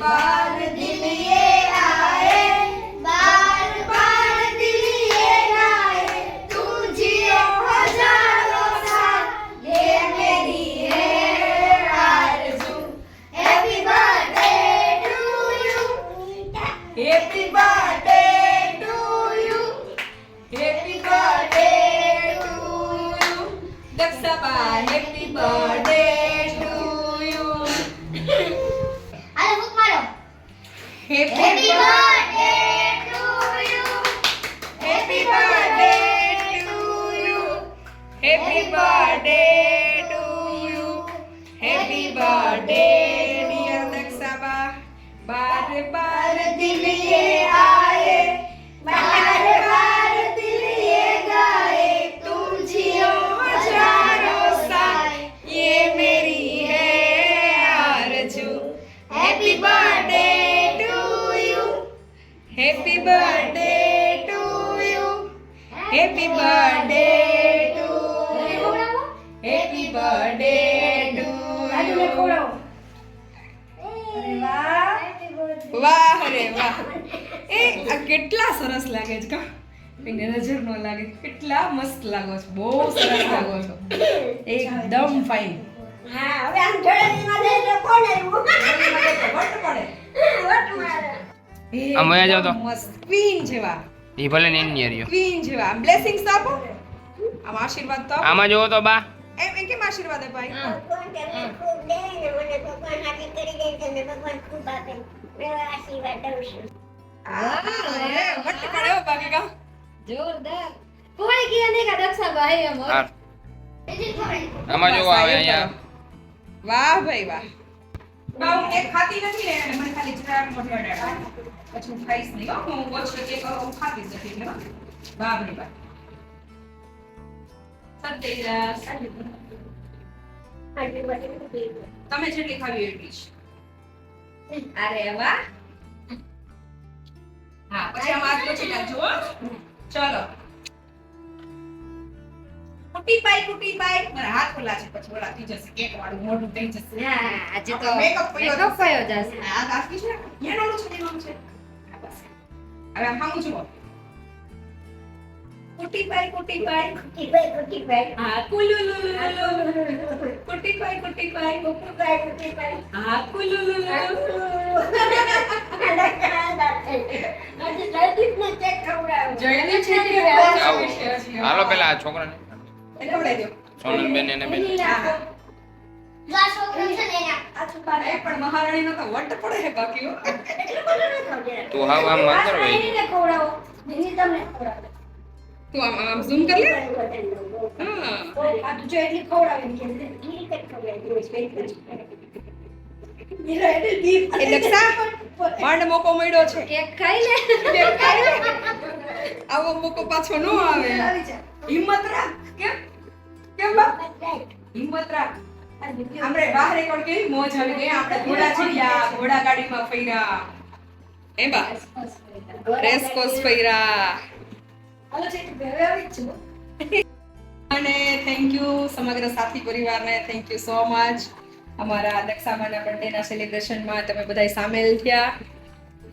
बार दिल ये Happy birthday to you. Happy birthday, dear Nakshaba. बार बार दिल ये आए बार बार दिल ये गाए तुम जियो हजारों साल ये मेरी है आरजू happy birthday to you happy birthday to you happy birthday આ કેટલા સરસ લાગે છે કા. એને નજર ન લાગે. કેટલા મસ્ત લાગો છો. બહુ સરસ લાગો છો. એકદમ ફાઇન હા હવે આમ જોડેલીમાં જઈ તો કોણ વટ પડે વટ મારે એ આમ વયા જાઓ તો. મસ્ત. ક્વીન જેવા. એ ભલે ને એની રહ્યો ક્વીન જેવા. બ્લેસિંગ્સ તો આપો. આમ આશીર્વાદ તો આમાં જોવો તો બા. એમ એ કેમ આશીર્વાદ અપાય ભગવાન તમને ખૂબ દે ને મને ભગવાન હાથી કરી દે તમને ભગવાન ખૂબ આપે. એવા આશીર્વાદ દઉં છું. આ, એ, વટ પડે હો. બાકી કા? જોરદાર. કોઈ કી નહીં કા દક્ષા ભાઈ એમ આમાં જોવો આવે અહીંયા. વાહ ભાઈ વાહ. બા હું ખાતી નથી ને એટલે મને ખાલી જરા મોઢે અડાડવા. પછી હું ખાઈશ નહીં હો. હું ઓછો એક હું ખાતી જ નથી એટલે વાહ ભાઈ વાહ. તમે જેટલી ખાવી એટલી જ. અરે વાહ. હા પછી આમ હાથ પછી નાખજો ચલો. કુટી પાઈ કુટી પાઈ મારા હાથ ઓલા છે પછી ઓલા થઈ જશે કેક વાળું મોઢું થઈ જશે. હા આજે તો મેકઅપ પડ્યો મેકઅપ જશે આ બાકી છે છે? છે હવે આમ જુઓ. ભાઈ હા કુલુલુલુલુ કુટી પાઈ કુટી પાઈ કુટી ભાઈ કુટી ભાઈ હા કુલુલુલુ આજે જયદીપને ચેક ખવડાવો. જયદીપ છે કે આવો. વિશે હશે. હાલો પેલા આ છોકરાને એને બેન તો હો. આમ ખવડાવો. બીજી તમને ખવડાવો. તું આમ આમ ઝૂમ કરી લે હા આ જો એટલી ખવડાવી કે દીપ માંડ મોકો મળ્યો છે. કેક ખાઈ લે. કેક ખાઈ લે? આવો મોકો પાછો ન આવે. હિંમત રાખ. કેમ? કેમ બા હિંમત રાખ. આપણે બહાર એક વાર કેવી મોજ આવી ગઈ. આપણે ઘોડા ચડ્યા ઘોડા ગાડીમાં ફર્યા. એ બા? રેસ કોર્સ ફર્યા. હાલો છે તો આવી છું. અને થેન્ક યુ સમગ્ર સાથી પરિવારને. થેન્ક યુ સો મચ અમારા દક્ષામાના બર્થડેના સેલિબ્રેશનમાં તમે બધા સામેલ થયા.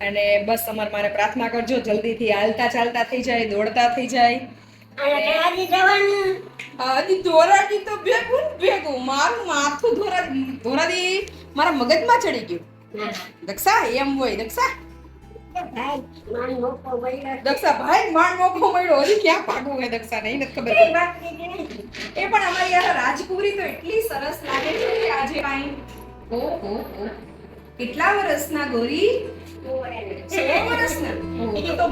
અને બસ અમારે મારે પ્રાર્થના કરજો જલ્દીથી હાલતા ચાલતા થઈ જાય દોડતા થઈ જાય. ધોરાજી તો ભેગું ભેગું. મારું માથું ધોરા ધોરાજી મારા મગજમાં ચડી ગયું. દક્ષા એમ હોય દક્ષા. દક્ષા ભાઈ માંડ મોકો મળ્યો. હજી ક્યાં પાડવું હોય દક્ષા નહીં નથી ખબર. એ પણ અમારી યાર રાજકુરી તો એટલી સરસ લાગે છે કે આજે કાંઈ ઓ ઓ ઓ. કેટલા વર્ષના ગોરી? ઓરે. સો વર્ષના. ઓ, તો તો